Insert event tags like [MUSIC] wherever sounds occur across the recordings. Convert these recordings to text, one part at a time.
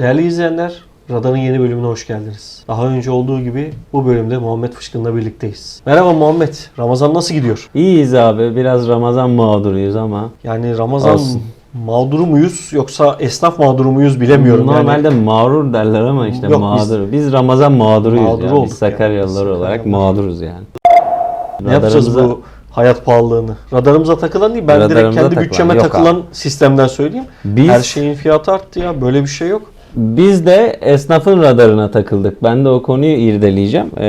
Değerli izleyenler, Radar'ın yeni bölümüne hoş geldiniz. Daha önce olduğu gibi bu bölümde Muhammed Fışkın'la birlikteyiz. Merhaba Muhammed, Ramazan nasıl gidiyor? İyiyiz abi. Biraz Ramazan mağduruyuz ama. Yani Ramazan Olsun. mağduru muyuz yoksa esnaf mağduru muyuz bilemiyorum. Normalde Yani mağrur derler ama işte Yok, biz- mağdur. Biz, Ramazan mağduruyuz Mağdur yani. Biz Sakaryalılar yani. olarak mağduruz yani. ne yapacağız bu hayat pahalılığını? Radarımıza takılan değil, ben direkt Radarımıza kendi takılan, bütçeme yok takılan sistemden söyleyeyim. Biz, Her şeyin fiyatı arttı ya, böyle bir şey yok. Biz de esnafın radarına takıldık. Ben de o konuyu irdeleyeceğim. Ee,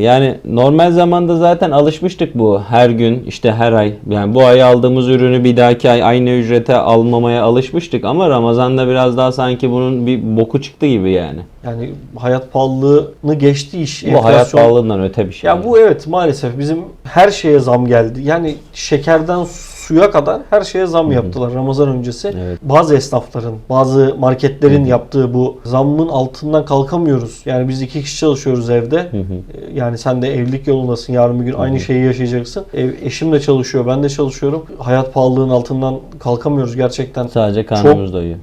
yani normal zamanda zaten alışmıştık bu. Her gün işte her ay. Yani bu ay aldığımız ürünü bir dahaki ay aynı ücrete almamaya alışmıştık. Ama Ramazan'da biraz daha sanki bunun bir boku çıktı gibi yani. Yani hayat pahalılığını geçti iş. Bu hayat enflasyon- pahalılığından öte bir şey. Ya bu evet maalesef bizim her şeye zam geldi. Yani şekerden suya kadar her şeye zam yaptılar Ramazan öncesi. Evet. Bazı esnafların, bazı marketlerin yaptığı bu zammın altından kalkamıyoruz. Yani biz iki kişi çalışıyoruz evde. Hı hı. Ee, Yani sen de evlilik yolundasın. Yarın bir gün aynı şeyi yaşayacaksın. Ev, eşim de çalışıyor, ben de çalışıyorum. Hayat pahalılığının altından kalkamıyoruz gerçekten. Sadece karnımız doyuyor.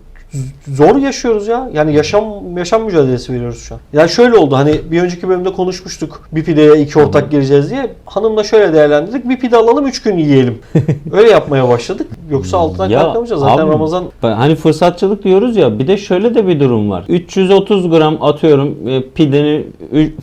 Zor yaşıyoruz ya. Yani yaşam yaşam mücadelesi veriyoruz şu an. Yani şöyle oldu hani bir önceki bölümde konuşmuştuk. Bir pideye iki ortak gireceğiz diye. Hanımla şöyle değerlendirdik. Bir pide alalım üç gün yiyelim. [LAUGHS] Öyle yapmaya başladık. Yoksa altından Ya kalkamayacağız. Zaten abi, Ramazan Hani fırsatçılık diyoruz ya bir de şöyle de bir durum var. 330 gram atıyorum e, pidenin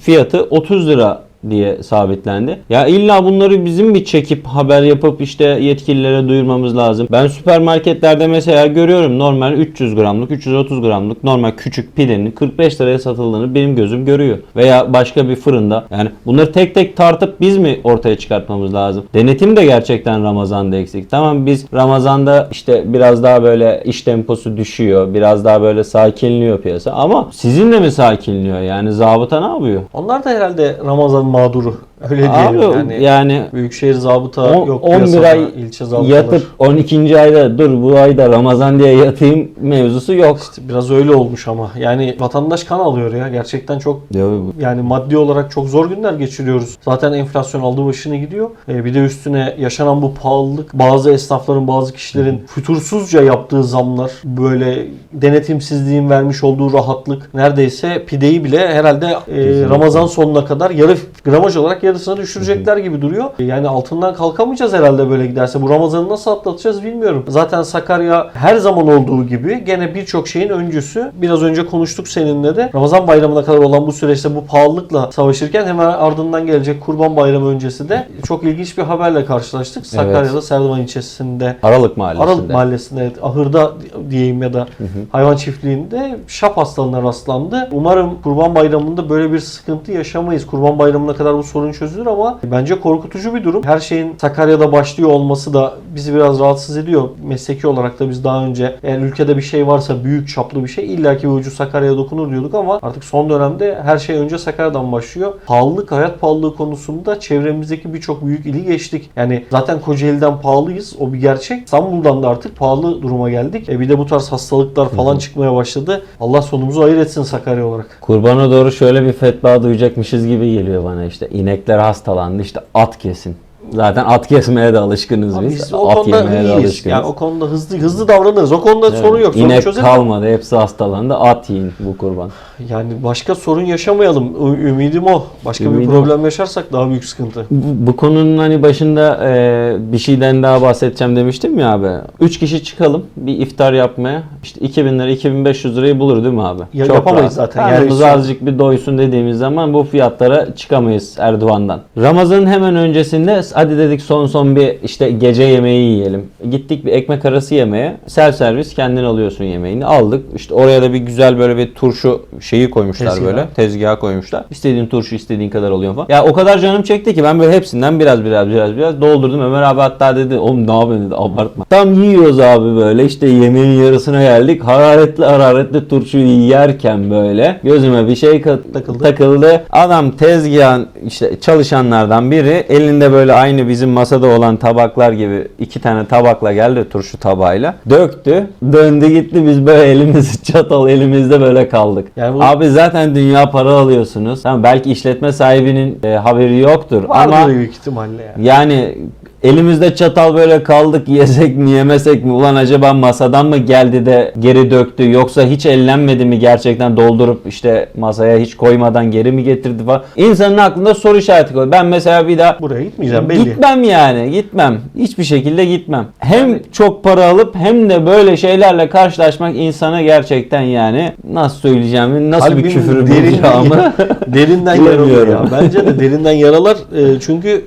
fiyatı 30 lira diye sabitlendi. Ya illa bunları bizim bir çekip haber yapıp işte yetkililere duyurmamız lazım. Ben süpermarketlerde mesela görüyorum normal 300 gramlık 330 gramlık normal küçük pidenin 45 liraya satıldığını benim gözüm görüyor. Veya başka bir fırında. Yani bunları tek tek tartıp biz mi ortaya çıkartmamız lazım? Denetim de gerçekten Ramazan'da eksik. Tamam biz Ramazan'da işte biraz daha böyle iş temposu düşüyor. Biraz daha böyle sakinliyor piyasa. Ama sizinle mi sakinliyor? Yani zabıta ne yapıyor? onlar da herhalde Ramazan mağduru. Öyle diyelim Abi yani. yani Büyükşehir zabıta on- yok 11 piyasada, ay ilçe zabıtalar. yatıp 12. ayda dur bu ayda Ramazan diye yatayım mevzusu yok. Biraz öyle olmuş ama. Yani vatandaş kan alıyor ya. Gerçekten çok Yani maddi olarak çok zor günler geçiriyoruz. Zaten enflasyon aldı başını gidiyor. Ee, bir de üstüne yaşanan bu pahalılık, bazı esnafların, bazı kişilerin fütursuzca yaptığı zamlar, böyle denetimsizliğin vermiş olduğu rahatlık neredeyse pideyi bile herhalde e, Ramazan sonuna kadar yarı gramaj olarak yarısına düşürecekler gibi duruyor. Yani altından kalkamayacağız herhalde böyle giderse. Bu Ramazan'ı nasıl atlatacağız bilmiyorum. Zaten Sakarya her zaman olduğu gibi gene birçok şeyin öncüsü. Biraz önce konuştuk seninle de. Ramazan bayramına kadar olan bu süreçte bu pahalılıkla savaşırken hemen ardından gelecek Kurban Bayramı öncesi de çok ilginç bir haberle karşılaştık. Sakarya'da Serdivan ilçesinde Aralık mahallesinde. Aralık Mahallesi'nde, evet, ahırda diyeyim ya da hayvan çiftliğinde şap hastalığına rastlandı. Umarım Kurban Bayramı'nda böyle bir sıkıntı yaşamayız. Kurban Bayramı'na kadar bu sorun çözülür ama bence korkutucu bir durum. Her şeyin Sakarya'da başlıyor olması da bizi biraz rahatsız ediyor. Mesleki olarak da biz daha önce eğer ülkede bir şey varsa büyük çaplı bir şey illaki bir ucu Sakarya'ya dokunur diyorduk ama artık son dönemde her şey önce Sakarya'dan başlıyor. Pahalılık, hayat pahalılığı konusunda çevremizdeki birçok büyük ili geçtik. Yani zaten Kocaeli'den pahalıyız. O bir gerçek. İstanbul'dan da artık pahalı duruma geldik. E bir de bu tarz hastalıklar falan çıkmaya başladı. Allah sonumuzu hayır etsin Sakarya olarak. Kurbana doğru şöyle bir fetva duyacakmışız gibi geliyor bana işte. İnekler hastalandı işte at kesin. Zaten at kesmeye de alışkınız Abi biz. biz o at konuda yemeye de iyiyiz. alışkınız. Yani o konuda hızlı hızlı davranırız. O konuda sorun yok. İnek çözeriz. kalmadı. Hepsi hastalandı. At yiyin bu kurban. Yani başka sorun yaşamayalım. Ümidim o. Başka bir Ümidim problem yaşarsak daha büyük sıkıntı. Bu, bu konunun hani başında e, bir şeyden daha bahsedeceğim demiştim ya abi. 3 kişi çıkalım bir iftar yapmaya. İşte 2000 lira 2500 lirayı bulur değil mi abi? Ya yapamayız rahat. zaten. Karnımız Yani azıcık bir doysun dediğimiz zaman bu fiyatlara çıkamayız Erdoğan'dan. Ramazan'ın hemen öncesinde hadi dedik son son bir işte gece yemeği yiyelim. Gittik bir ekmek arası yemeye. Self servis kendin alıyorsun yemeğini. Aldık. İşte oraya da bir güzel böyle bir turşu şeyi koymuşlar Tezgah. böyle. Tezgaha koymuşlar. İstediğin turşu istediğin kadar oluyor falan. Ya o kadar canım çekti ki ben böyle hepsinden biraz biraz biraz biraz doldurdum. Ömer abi hatta dedi oğlum ne yapıyorsun dedi abartma. Tam yiyoruz abi böyle işte yemeğin yarısına geldik. Hararetli hararetli turşuyu yerken böyle gözüme bir şey Takıldı. takıldı. Adam tezgahın işte çalışanlardan biri elinde böyle aynı bizim masada olan tabaklar gibi iki tane tabakla geldi turşu tabağıyla. Döktü. Döndü gitti biz böyle elimizi [LAUGHS] çatal elimizde böyle kaldık. Yani bu- Abi zaten dünya para alıyorsunuz. Tamam belki işletme sahibinin e, haberi yoktur Vardır ama büyük ihtimalle yani. yani elimizde çatal böyle kaldık yesek mi yemesek mi ulan acaba masadan mı geldi de geri döktü yoksa hiç ellenmedi mi gerçekten doldurup işte masaya hiç koymadan geri mi getirdi falan. İnsanın aklında soru işareti koyuyor. Ben mesela bir daha Buraya gitmeyeceğim belli. Gitmem yani gitmem. Hiçbir şekilde gitmem. Hem çok para alıp hem de böyle şeylerle karşılaşmak insana gerçekten yani nasıl söyleyeceğimi nasıl bir Kalbin küfür bulacağımı [LAUGHS] derinden Bilemiyorum. ya. Bence de derinden yaralar. E, çünkü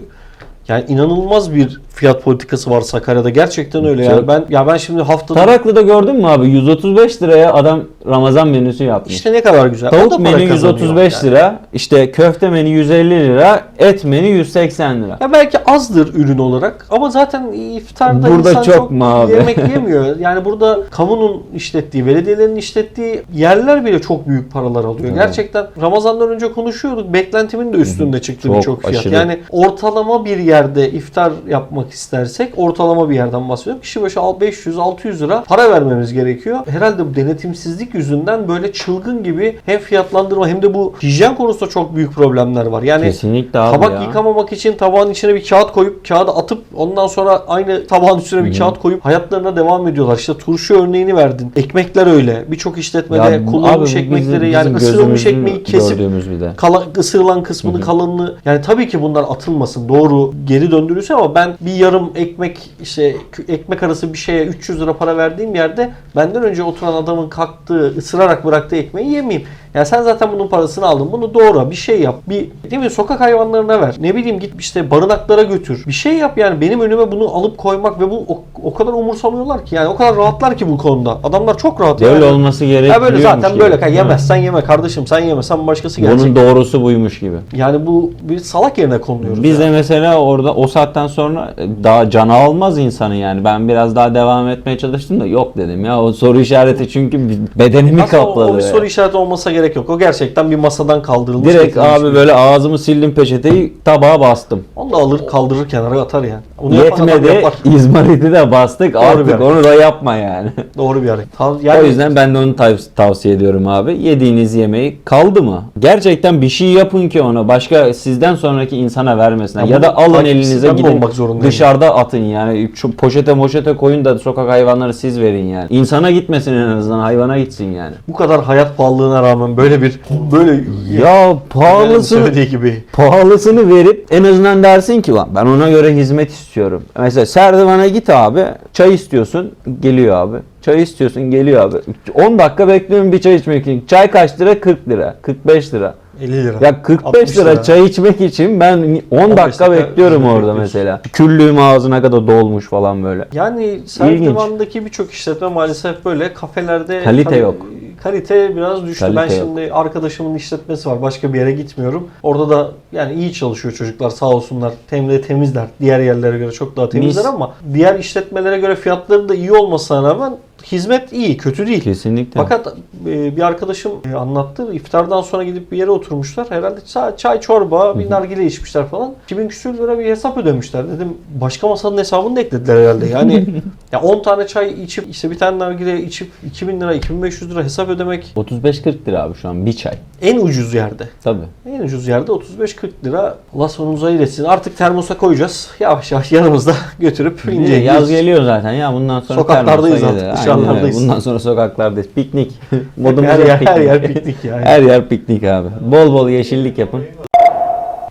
yani inanılmaz bir fiyat politikası var Sakarya'da. Gerçekten öyle yani. Ben ya ben şimdi haftada Taraklı'da gördün mü abi 135 liraya adam Ramazan menüsü yapmış. işte ne kadar güzel. O da Tavuk para menü kazanıyor 135 yani. lira, işte köfte menü 150 lira, et menü 180 lira. Ya belki azdır ürün olarak ama zaten iftarda Burada insan çok çok, mu abi? yemek [LAUGHS] yemiyor. Yani burada kamunun işlettiği, belediyelerin işlettiği yerler bile çok büyük paralar alıyor. Evet. Gerçekten Ramazan'dan önce konuşuyorduk. Beklentimin de üstünde çıktı Çok birçok fiyat. aşırı. Yani ortalama bir yerde iftar yapmak istersek ortalama bir yerden bahsediyorum. Kişi başı 500-600 lira para vermemiz gerekiyor. Herhalde bu denetimsizlik yüzünden böyle çılgın gibi hem fiyatlandırma hem de bu hijyen konusunda çok büyük problemler var. Yani Kesinlikle abi Tabak ya. yıkamamak için tabağın içine bir kağıt koyup kağıdı atıp ondan sonra aynı tabağın üstüne bir kağıt koyup hayatlarına devam ediyorlar. İşte turşu örneğini verdin. Ekmekler öyle. Birçok işletmede Ya kullanılmış abi ekmekleri bizim- yani bizim ısırılmış ekmeği kesip bir de. kala, ısırılan kısmını kalanını yani tabii ki bunlar atılmasın doğru geri döndürülsün ama ben bir yarım ekmek işte ekmek arası bir şeye 300 lira para verdiğim yerde benden önce oturan adamın kalktığı ısırarak bıraktığı ekmeği yemeyeyim. Ya sen zaten bunun parasını aldın. Bunu doğra bir şey yap. Bir değil mi sokak hayvanlarına ver. Ne bileyim git işte barınaklara götür. Bir şey yap yani benim önüme bunu alıp koymak ve bu o, o kadar umursamıyorlar ki yani o kadar rahatlar ki bu konuda. Adamlar çok rahat. Böyle yani. olması gerekiyor. Ya böyle zaten böyle kay yemezsen yeme kardeşim sen yemesen başkası gelecek. Bunun doğrusu buymuş gibi. Yani bu bir salak yerine konuluyoruz. Biz ya. de mesela orada o saatten sonra daha canı almaz insanı yani. Ben biraz daha devam etmeye çalıştım da yok dedim ya. O soru işareti çünkü bedenimi Aslında o- kapladı. O, bir yani. soru işareti olmasa gerek yok. O gerçekten bir masadan kaldırılmış. Direkt abi bir- böyle ağzımı sildim peçeteyi tabağa bastım. Onu da alır kaldırır kenara atar yani. Onu Yetmedi. İzmarit'i de bastık bir artık onu da yapma yani. Doğru bir hareket. Yani o yüzden ben de onu tav- tavsiye ediyorum abi. Yediğiniz yemeği kaldı mı? Gerçekten bir şey yapın ki onu başka sizden sonraki insana vermesinler. Ya Ya, da alın elinize gidin dışarıda atın yani. Şu poşete moşete koyun da sokak hayvanları siz verin yani. İnsana gitmesin en azından hayvana gitsin yani. bu kadar hayat pahalılığına rağmen böyle bir böyle Ya pahalısını gibi pahalısını verip en azından dersin ki lan ben ona göre hizmet istiyorum. Mesela Serdivan'a git abi. Çay istiyorsun geliyor abi. Çay istiyorsun geliyor abi. 10 dakika bekliyorum bir çay içmek için. Çay kaç lira? 40 lira. 45 lira. 50 lira. Ya 45 60 lira, çay içmek için ben 10 dakika bekliyorum orada bekliyorsun. mesela. Küllüğüm ağzına kadar dolmuş falan böyle. Yani Serdivan'daki birçok işletme maalesef böyle kafelerde Kalite tabii yok. Kalite biraz düştü. Kalite ben yok. şimdi arkadaşımın işletmesi var. Başka bir yere gitmiyorum. Orada da yani iyi çalışıyor çocuklar sağ olsunlar. Temizle temizler. Diğer yerlere göre çok daha temizler Mis. ama diğer işletmelere göre fiyatları da iyi olmasına rağmen hizmet iyi, kötü değil. Kesinlikle. Fakat e, bir arkadaşım e, anlattı. İftardan sonra gidip bir yere oturmuşlar. Herhalde çay, çay çorba, bir nargile içmişler falan. 2000 küsür lira bir hesap ödemişler. Dedim başka masanın hesabını da eklediler herhalde. Yani [LAUGHS] ya 10 tane çay içip işte bir tane nargile içip 2000 lira, 2500 lira hesap ödemek 35-40 lira abi şu an bir çay. en ucuz yerde. Tabii. En ucuz yerde 35-40 lira. Allah sonumuzu hayır etsin. Artık termosa koyacağız. Yavaş yavaş yanımızda [LAUGHS] götürüp ince Yaz geliyor zaten ya bundan sonra Sokaklardayız termosa artık. Aynen öyle. Bundan sonra sokaklardayız. Piknik. [LAUGHS] Modumuz her yer, her piknik. yer piknik yani. Her yer piknik abi. Bol bol yeşillik yapın.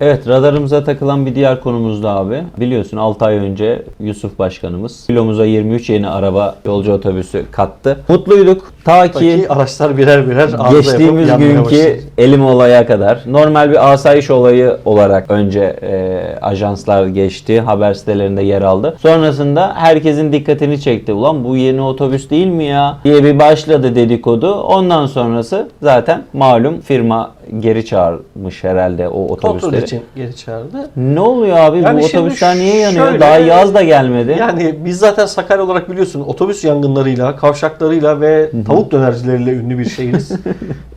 Evet radarımıza takılan bir diğer konumuz da abi. Biliyorsun 6 ay önce Yusuf Başkanımız kilomuza 23 yeni araba yolcu otobüsü kattı. Mutluyduk. Ta ki Ki araçlar birer birer arıza geçtiğimiz yapıp günkü başladı. elim olaya kadar normal bir asayiş olayı olarak önce e, ajanslar geçti, haber sitelerinde yer aldı. Sonrasında herkesin dikkatini çekti. Ulan bu yeni otobüs değil mi ya diye bir başladı dedikodu. Ondan sonrası zaten malum firma geri çağırmış herhalde o Kontrol otobüsleri. için geri çağırdı. Ne oluyor abi Yani bu otobüsler niye yanıyor? şöyle- Daha yaz da gelmedi. Yani biz zaten Sakarya olarak biliyorsun otobüs yangınlarıyla, kavşaklarıyla ve tavuk dönercileriyle ünlü bir şehiriz. [LAUGHS]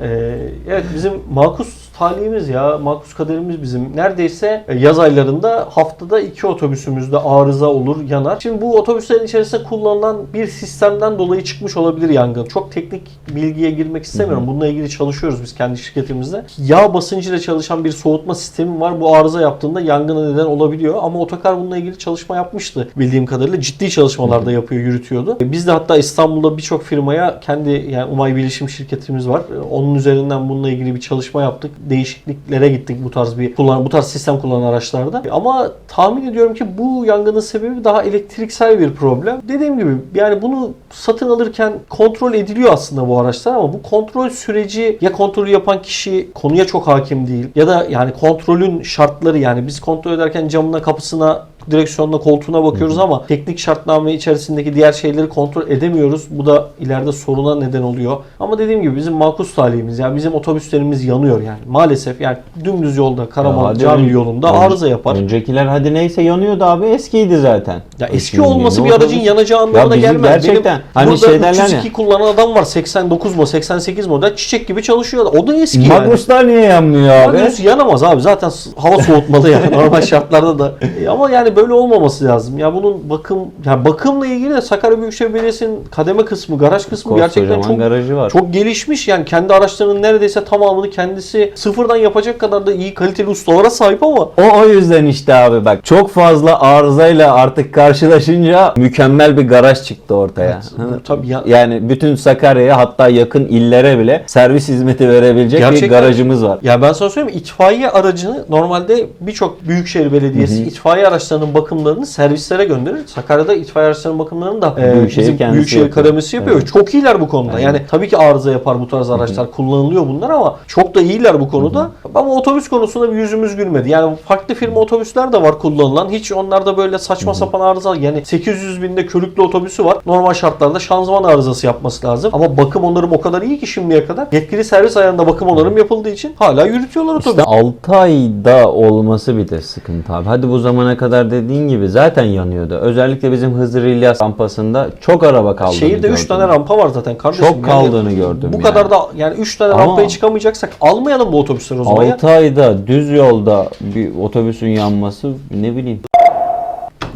Ee, evet bizim makus talihimiz ya. Makus kaderimiz bizim. Neredeyse e, yaz aylarında haftada iki otobüsümüzde arıza olur, yanar. Şimdi bu otobüslerin içerisinde kullanılan bir sistemden dolayı çıkmış olabilir yangın. Çok teknik bilgiye girmek istemiyorum. Bununla ilgili çalışıyoruz biz kendi şirketimizde. Yağ basıncıyla çalışan bir soğutma sistemi var. Bu arıza yaptığında yangına neden olabiliyor. Ama otokar bununla ilgili çalışma yapmıştı. Bildiğim kadarıyla ciddi çalışmalar da yapıyor, yürütüyordu. E, Biz de hatta İstanbul'da birçok firmaya kendi yani Umay Bilişim şirketimiz var. E, Onun üzerinden bununla ilgili bir çalışma yaptık. Değişikliklere gittik bu tarz bir kullan bu tarz sistem kullanan araçlarda. Ama tahmin ediyorum ki bu yangının sebebi daha elektriksel bir problem. Dediğim gibi yani bunu satın alırken kontrol ediliyor aslında bu araçlar ama bu kontrol süreci ya kontrolü yapan kişi konuya çok hakim değil ya da yani kontrolün şartları yani biz kontrol ederken camına kapısına direksiyonuna koltuğuna bakıyoruz ama teknik şartname içerisindeki diğer şeyleri kontrol edemiyoruz. Bu da ileride soruna neden oluyor. Ama dediğim gibi bizim makus talihimiz yani bizim otobüslerimiz yanıyor yani. Maalesef yani dümdüz yolda Ya Karaman ön- yolunda ön- arıza yapar. Öncekiler hadi neyse yanıyordu abi eskiydi zaten. Ya eski olması bir aracın yanacağı anlamına bizim gelmez. Gerçekten. Benim hani burada şey derler 302 ya. kullanan adam var 89 mu 88 model çiçek gibi çalışıyor. O da eski yani. Magnuslar niye yanmıyor abi? Magnus yanamaz abi zaten hava soğutmalı yani [LAUGHS] normal şartlarda da. E, Ama yani böyle olmaması lazım. Ya bunun bakım ya bakımla ilgili de Sakarya Büyükşehir Belediyesi'nin kademe kısmı, garaj kısmı gerçekten Koskocaman çok garajı var. çok gelişmiş. Yani kendi araçlarının neredeyse tamamını kendisi sıfırdan yapacak kadar da iyi kaliteli ustalara sahip ama O o yüzden işte abi bak çok fazla arızayla artık karşılaşınca mükemmel bir garaj çıktı ortaya. Evet, tabii ya- Yani bütün Sakarya'ya hatta yakın illere bile servis hizmeti verebilecek bir Gerçekten- garajımız var. Ya ben sana söyleyeyim mi? itfaiye aracını normalde birçok büyükşehir belediyesi itfaiye araçlarının bakımlarını servislere gönderir. Sakarya'da itfaiye araçlarının bakımlarını da e, Büyükşehir bizim kendisi büyükşehir yapıyor. kademesi yapıyor. Evet. Çok iyiler bu konuda. Aynen. Yani tabii ki arıza yapar bu tarz araçlar. Kullanılıyor bunlar ama çok da iyiler bu konuda. Ama otobüs konusunda bir yüzümüz gülmedi. Yani farklı firma otobüsler de var kullanılan. Hiç onlarda böyle saçma sapan arıza yani 800 binde körüklü otobüsü var. Normal şartlarda şanzıman arızası yapması lazım. Ama bakım onarım o kadar iyi ki şimdiye kadar. Yetkili servis ayarında bakım onarım yapıldığı için hala yürütüyorlar otobüs. İşte 6 ayda olması bir de sıkıntı abi. Hadi bu zamana kadar dediğin gibi zaten yanıyordu. Özellikle bizim Hızır İlyas rampasında çok araba kaldığını Şehirde 3 gördüm. tane rampa var zaten kardeşim. Çok kaldığını gördüm Bu yani. kadar da yani 3 tane Ama- rampaya çıkamayacaksak almayalım bu otobüsleri o zaman ya. 6 ayda düz yolda bir otobüsün yanması ne bileyim.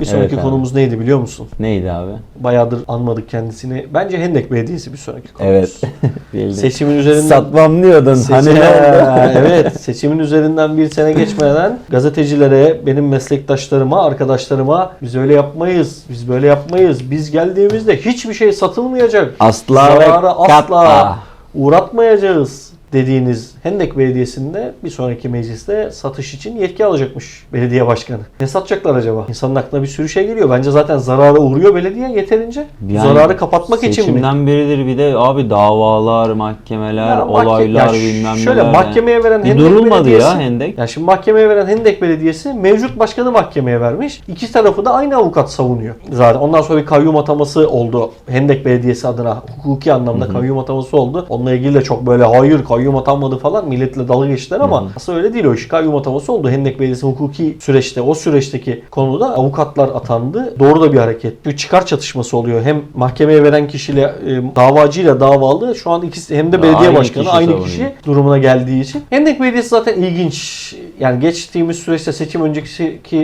Bir sonraki Evet abi. konumuz neydi biliyor musun? Neydi abi? Bayağıdır anmadık kendisini. Bence Hendek Belediyesi bir sonraki konumuz. Evet. [LAUGHS] [LAUGHS] Seçimin üzerinden Satmam diyordun. Seçim- Hani [LAUGHS] evet, seçimin üzerinden bir sene geçmeden gazetecilere, benim meslektaşlarıma, arkadaşlarıma biz öyle yapmayız, biz böyle yapmayız. Biz geldiğimizde hiçbir şey satılmayacak. Asla ve Zararı asla katla. uğratmayacağız dediğiniz Hendek Belediyesi'nde bir sonraki mecliste satış için yetki alacakmış belediye başkanı. Ne satacaklar acaba? İnsanın aklına bir sürü şey geliyor. Bence zaten zarara uğruyor belediye yeterince. Yani zararı kapatmak için mi? Seçimden biridir bir de abi davalar, mahkemeler, Ya mahke- olaylar ya bilmem Şöyle neler. mahkemeye veren Bir Hendek durulmadı Belediyesi. ya Hendek. Ya şimdi mahkemeye veren Hendek Belediyesi mevcut başkanı mahkemeye vermiş. İki tarafı da aynı avukat savunuyor. Zaten ondan sonra bir kayyum ataması oldu. Hendek Belediyesi adına hukuki anlamda kayyum ataması oldu. Onunla ilgili de çok böyle hayır kayyum atanmadı falan milletle dalga geçtiler ama aslında öyle değil o iş. Kayyum ataması oldu. Hendek Belediyesi hukuki süreçte o süreçteki konuda avukatlar atandı. Doğru da bir hareket. Bir çıkar çatışması oluyor. Hem mahkemeye veren kişiyle e, davacıyla davalı şu an ikisi hem de belediye Aynı başkanı kişi aynı savunuyor. kişi durumuna geldiği için. Hendek Belediyesi zaten ilginç. Yani geçtiğimiz süreçte seçim önceki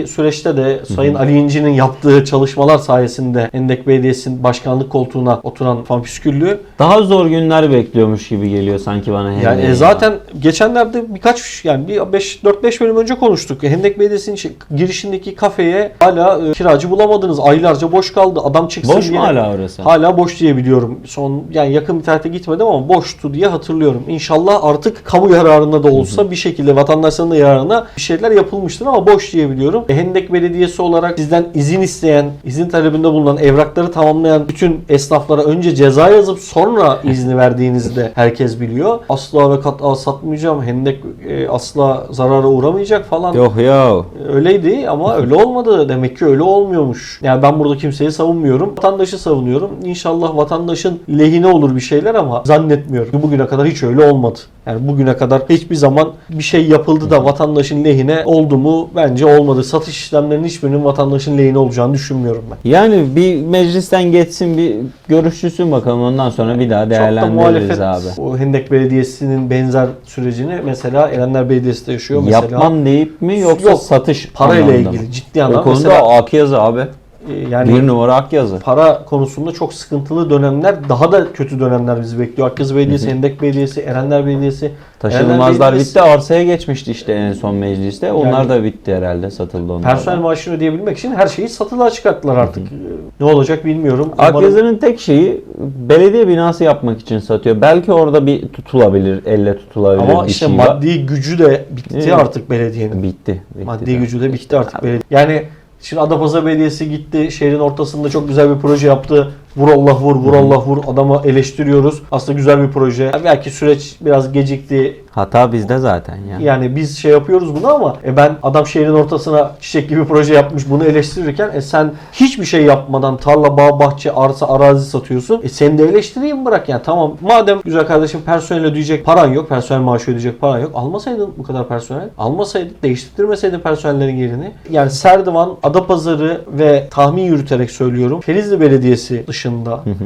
süreçte de Sayın Ali İnci'nin yaptığı çalışmalar sayesinde Hendek Belediyesi'nin başkanlık koltuğuna oturan fanpüsküllü. Daha zor günler bekliyormuş gibi geliyor sanki bana Hendek'in. Yani e, zaten geçenlerde birkaç yani bir 5 4 5 bölüm önce konuştuk. Hendek Belediyesi'nin şey- girişindeki kafeye hala e, kiracı bulamadınız. Aylarca boş kaldı. Adam çıksın Boş mu diye- hala orası? Hala boş diye biliyorum. Son yani yakın bir tarihte gitmedim ama boştu diye hatırlıyorum. İnşallah artık kamu yararında da olsa bir şekilde vatandaşların da yararına bir şeyler yapılmıştır ama boş diye biliyorum. E, Hendek Belediyesi olarak sizden izin isteyen, izin talebinde bulunan, evrakları tamamlayan bütün esnaflara önce ceza yazıp sonra [LAUGHS] izni verdiğinizi de herkes biliyor. Asla ve kat'a satmayacağım. Hendek e, asla zarara uğramayacak falan. Yok ya. Öyleydi ama öyle olmadı. Demek ki öyle olmuyormuş. Yani ben burada kimseyi savunmuyorum. Vatandaşı savunuyorum. İnşallah vatandaşın lehine olur bir şeyler ama zannetmiyorum. Bugüne kadar hiç öyle olmadı. Yani bugüne kadar hiçbir zaman bir şey yapıldı da vatandaşın lehine oldu mu? Bence olmadı. Satış işlemlerinin hiçbirinin vatandaşın lehine olacağını düşünmüyorum ben. Yani bir meclisten geçsin bir görüşülsün bakalım ondan sonra bir daha Çok da değerlendiririz muhalefet abi. o Hendek Belediyesi'nin benzer sürecini mesela Erenler Belediyesi de yaşıyor. Mesela Yapmam deyip mi yoksa Yok, satış parayla ilgili ciddi O anlamda konuda mesela Akyazı abi. E, yani bir numara Akyazı. para konusunda çok sıkıntılı dönemler, daha da kötü dönemler bizi bekliyor. Akkız Belediyesi, Hendek Belediyesi, Erenler Belediyesi. Taşınmazlar Erenler bitti arsaya geçmişti işte en son mecliste. Onlar da bitti herhalde satıldı onlar. Personel maaşını ödeyebilmek için her şeyi satılığa çıkarttılar artık. E, Ne olacak bilmiyorum. Umarım- Akyazı'nın tek şeyi belediye binası yapmak için satıyor. Belki orada bir tutulabilir, elle tutulabilir ama bir işte şey var. maddi gücü de bitti Evet. artık belediyenin. Bitti. bitti Maddi de. gücü de bitti artık belediye. Yani şimdi Adapazarı Belediyesi gitti şehrin ortasında çok güzel bir proje yaptı. Vur Allah vur, vur Allah vur. Adamı eleştiriyoruz. Aslında güzel bir proje. Belki süreç biraz gecikti. Hata bizde zaten ya. Yani biz şey yapıyoruz bunu ama e ben adam şehrin ortasına çiçek gibi proje yapmış bunu eleştirirken e sen hiçbir şey yapmadan tarla, bağ, bahçe, arsa, arazi satıyorsun. E seni de eleştireyim bırak yani tamam. Madem güzel kardeşim personel ödeyecek paran yok, personel maaşı ödeyecek paran yok. Almasaydın bu kadar personel. Almasaydın, değiştirmeseydin personellerin yerini. Yani Serdivan, Adapazarı ve tahmin yürüterek söylüyorum. Denizli Belediyesi dışında,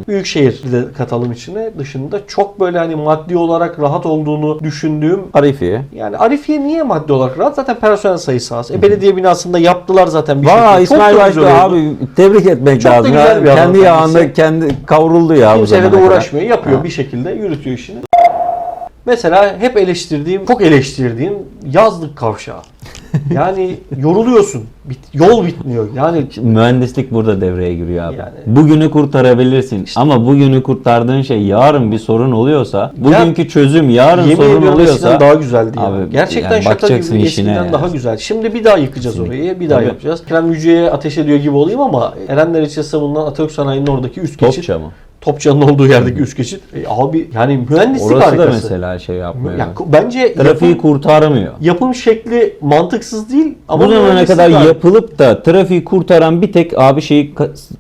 Büyükşehir de katalım içine dışında çok böyle hani maddi olarak rahat olduğunu düşündüğüm Arifiye. yani Arifiye niye maddi olarak rahat? Zaten personel sayısı az. E, belediye binasında yaptılar zaten bir Valla. Çok İsmail da güzel oldu. abi tebrik etmek Çok da lazım. güzel Ya. bir Kendi yağında kendi kavruldu ya bu Kimseyle de kadar. uğraşmıyor. Yapıyor Ha. bir şekilde yürütüyor işini. Mesela hep eleştirdiğim, çok eleştirdiğim yazlık kavşağı. [LAUGHS] Yani yoruluyorsun. Bit, yol bitmiyor. Yani Mühendislik burada devreye giriyor abi. Yani- Bugünü kurtarabilirsin ama bugünü kurtardığın şey yarın bir sorun oluyorsa, bugünkü çözüm yarın yemin sorun ediyorum eskiden oluyorsa daha güzeldi ya. Abi, Gerçekten yani şaka bakacaksın gibi işine eskiden ya. daha güzel. Şimdi bir daha yıkacağız orayı. Bir daha Tabii. yapacağız. Krem Mücü'ye ateş ediyor gibi olayım ama Erenler ilçesinde bulunan Atatürk Sanayi'nin oradaki üst geçit. Topça mı? Topçanın olduğu yerdeki üst geçit. E, abi yani mühendislik Orası da harikası. mesela şey yapmıyor. Ya, bence Trafiği yapım, kurtaramıyor. yapım şekli mantıksız değil ama Bu zamana kadar harika. yapılıp da trafiği kurtaran bir tek abi şeyi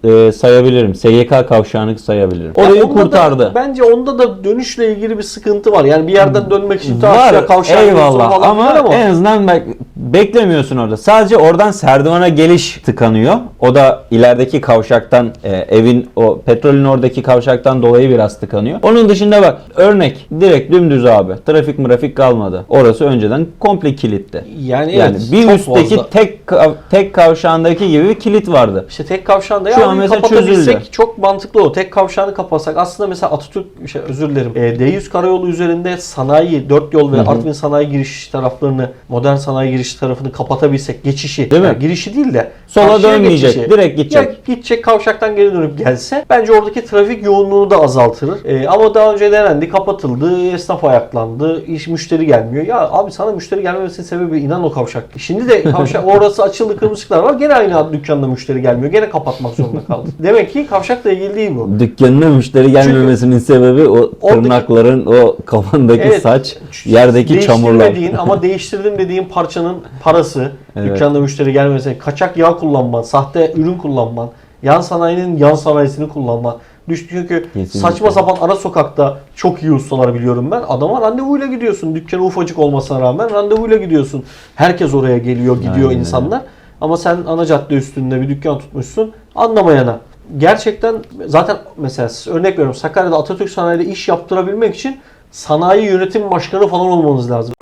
e, sayabilirim. SYK kavşağını sayabilirim. Ya Orayı onda da- kurtardı. bence onda da dönüşle ilgili bir sıkıntı var. Yani bir yerden dönmek için Var kavşağı eyvallah falan ama, ama en azından bek- beklemiyorsun orada. Sadece oradan Serdivan'a geliş tıkanıyor. O da ilerideki kavşaktan e, evin o petrolün oradaki kavşaktan dolayı biraz tıkanıyor. Onun dışında bak örnek direkt dümdüz abi. Trafik mrafik kalmadı. Orası önceden komple kilitti. yani, Yani evet, bir çok üstteki fazla. tek kav- tek kavşağındaki gibi bir kilit vardı. İşte tek kavşağında Şu ya an mesela kapatabilsek çözüldü. çok mantıklı o. Tek kavşağını kapatsak aslında mesela Atatürk şey, özür dilerim. E, D100 karayolu üzerinde sanayi, dört yol ve Artvin sanayi giriş taraflarını, modern sanayi giriş tarafını kapatabilsek geçişi. Değil mi? yani girişi değil de Sola dönmeyecek, geçişi. direkt gidecek. Ya gidecek kavşaktan geri dönüp gelse bence oradaki trafik yoğunluğunu da azaltırır. E, ama daha önce denendi, kapatıldı, esnaf ayaklandı, iş müşteri gelmiyor. Ya abi sana müşteri gelmemesinin sebebi inan o kavşak. Şimdi de kavşak [LAUGHS] orası açıldı kırmızı ışıklar var. Gene aynı dükkanda müşteri gelmiyor. Gene kapatmak zorunda kaldı. [LAUGHS] Demek ki kavşakla ilgili değil bu. Dükkanına müşteri gelmemesinin sebebi o Oradaki- tırnakların o kafandaki Evet. saç, yerdeki çamurlar. Değiştirmediğin ama [LAUGHS] değiştirdim dediğin parçanın parası, Evet. dükkanda müşteri gelmesi, kaçak yağ kullanman, sahte ürün kullanman, yan sanayinin yan sanayisini kullanman. Çünkü Kesinlikle. saçma sapan ara sokakta çok iyi ustalar biliyorum ben. Adama randevuyla gidiyorsun. Dükkanı ufacık olmasına rağmen randevuyla gidiyorsun. Herkes oraya geliyor, gidiyor Aynen insanlar. Ama sen ana cadde üstünde bir dükkan tutmuşsun anlamayana. Gerçekten zaten mesela örnek veriyorum Sakarya'da Atatürk Sanayi'de iş yaptırabilmek için sanayi yönetim başkanı falan olmanız lazım.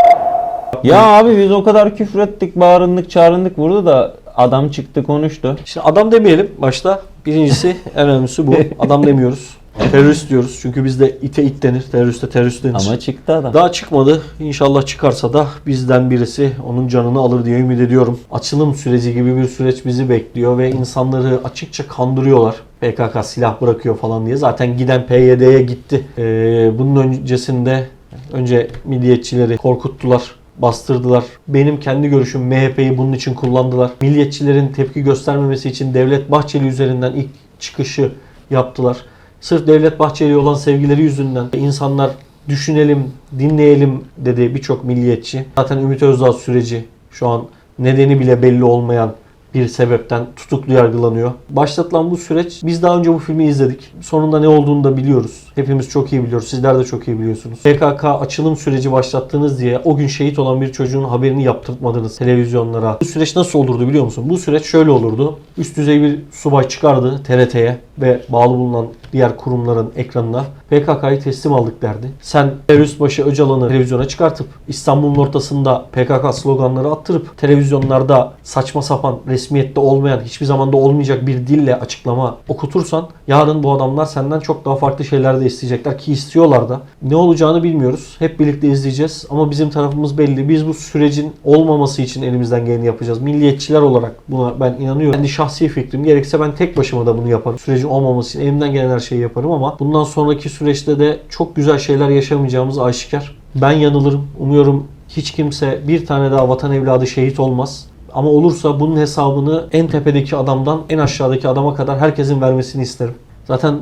Ya abi biz o kadar küfrettik, bağırındık, çağrındık burada da adam çıktı konuştu. Şimdi adam demeyelim başta. Birincisi [LAUGHS] en önemlisi bu. Adam demiyoruz. Terörist diyoruz. Çünkü bizde ite it denir. Teröriste terörist denir. Ama çıktı adam. Daha çıkmadı. İnşallah çıkarsa da bizden birisi onun canını alır diye ümit ediyorum. Açılım süreci gibi bir süreç bizi bekliyor ve insanları açıkça kandırıyorlar. PKK silah bırakıyor falan diye. Zaten giden PYD'ye gitti. Ee, bunun öncesinde önce milliyetçileri korkuttular bastırdılar. Benim kendi görüşüm MHP'yi bunun için kullandılar. Milliyetçilerin tepki göstermemesi için Devlet Bahçeli üzerinden ilk çıkışı yaptılar. Sırf Devlet Bahçeli'ye olan sevgileri yüzünden insanlar düşünelim, dinleyelim dedi birçok milliyetçi. Zaten Ümit Özdağ süreci şu an nedeni bile belli olmayan bir sebepten tutuklu yargılanıyor. Başlatılan bu süreç biz daha önce bu filmi izledik. Sonunda ne olduğunu da biliyoruz. Hepimiz çok iyi biliyoruz. Sizler de çok iyi biliyorsunuz. PKK açılım süreci başlattınız diye o gün şehit olan bir çocuğun haberini yaptırtmadınız televizyonlara. Bu süreç nasıl olurdu biliyor musun? Bu süreç şöyle olurdu. Üst düzey bir subay çıkardı TRT'ye ve bağlı bulunan diğer kurumların ekranına PKK'yı teslim aldık derdi. Sen terörist başı Öcalan'ı televizyona çıkartıp İstanbul'un ortasında PKK sloganları attırıp televizyonlarda saçma sapan resmiyette olmayan hiçbir zamanda olmayacak bir dille açıklama okutursan yarın bu adamlar senden çok daha farklı şeyler de isteyecekler ki istiyorlar da. Ne olacağını bilmiyoruz. Hep birlikte izleyeceğiz ama bizim tarafımız belli. Biz bu sürecin olmaması için elimizden geleni yapacağız. Milliyetçiler olarak buna ben inanıyorum. Kendi şahsi fikrim gerekse ben tek başıma da bunu yaparım. Sürecin olmaması için elimden gelen her şeyi yaparım ama bundan sonraki süreçte de çok güzel şeyler yaşamayacağımız aşikar. Ben yanılırım. Umuyorum hiç kimse bir tane daha vatan evladı şehit olmaz. Ama olursa bunun hesabını en tepedeki adamdan en aşağıdaki adama kadar herkesin vermesini isterim. Zaten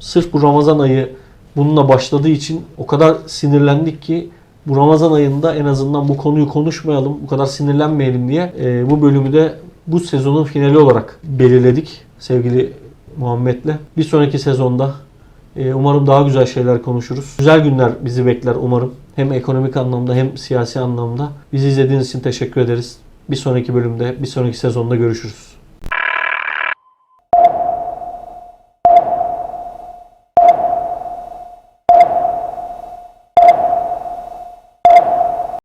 sırf bu Ramazan ayı bununla başladığı için o kadar sinirlendik ki bu Ramazan ayında en azından bu konuyu konuşmayalım, bu kadar sinirlenmeyelim diye e, bu bölümü de bu sezonun finali olarak belirledik sevgili Muhammed'le. Bir sonraki sezonda e, umarım daha güzel şeyler konuşuruz. Güzel günler bizi bekler umarım. Hem ekonomik anlamda hem siyasi anlamda. Bizi izlediğiniz için teşekkür ederiz. Bir sonraki bölümde, bir sonraki sezonda görüşürüz.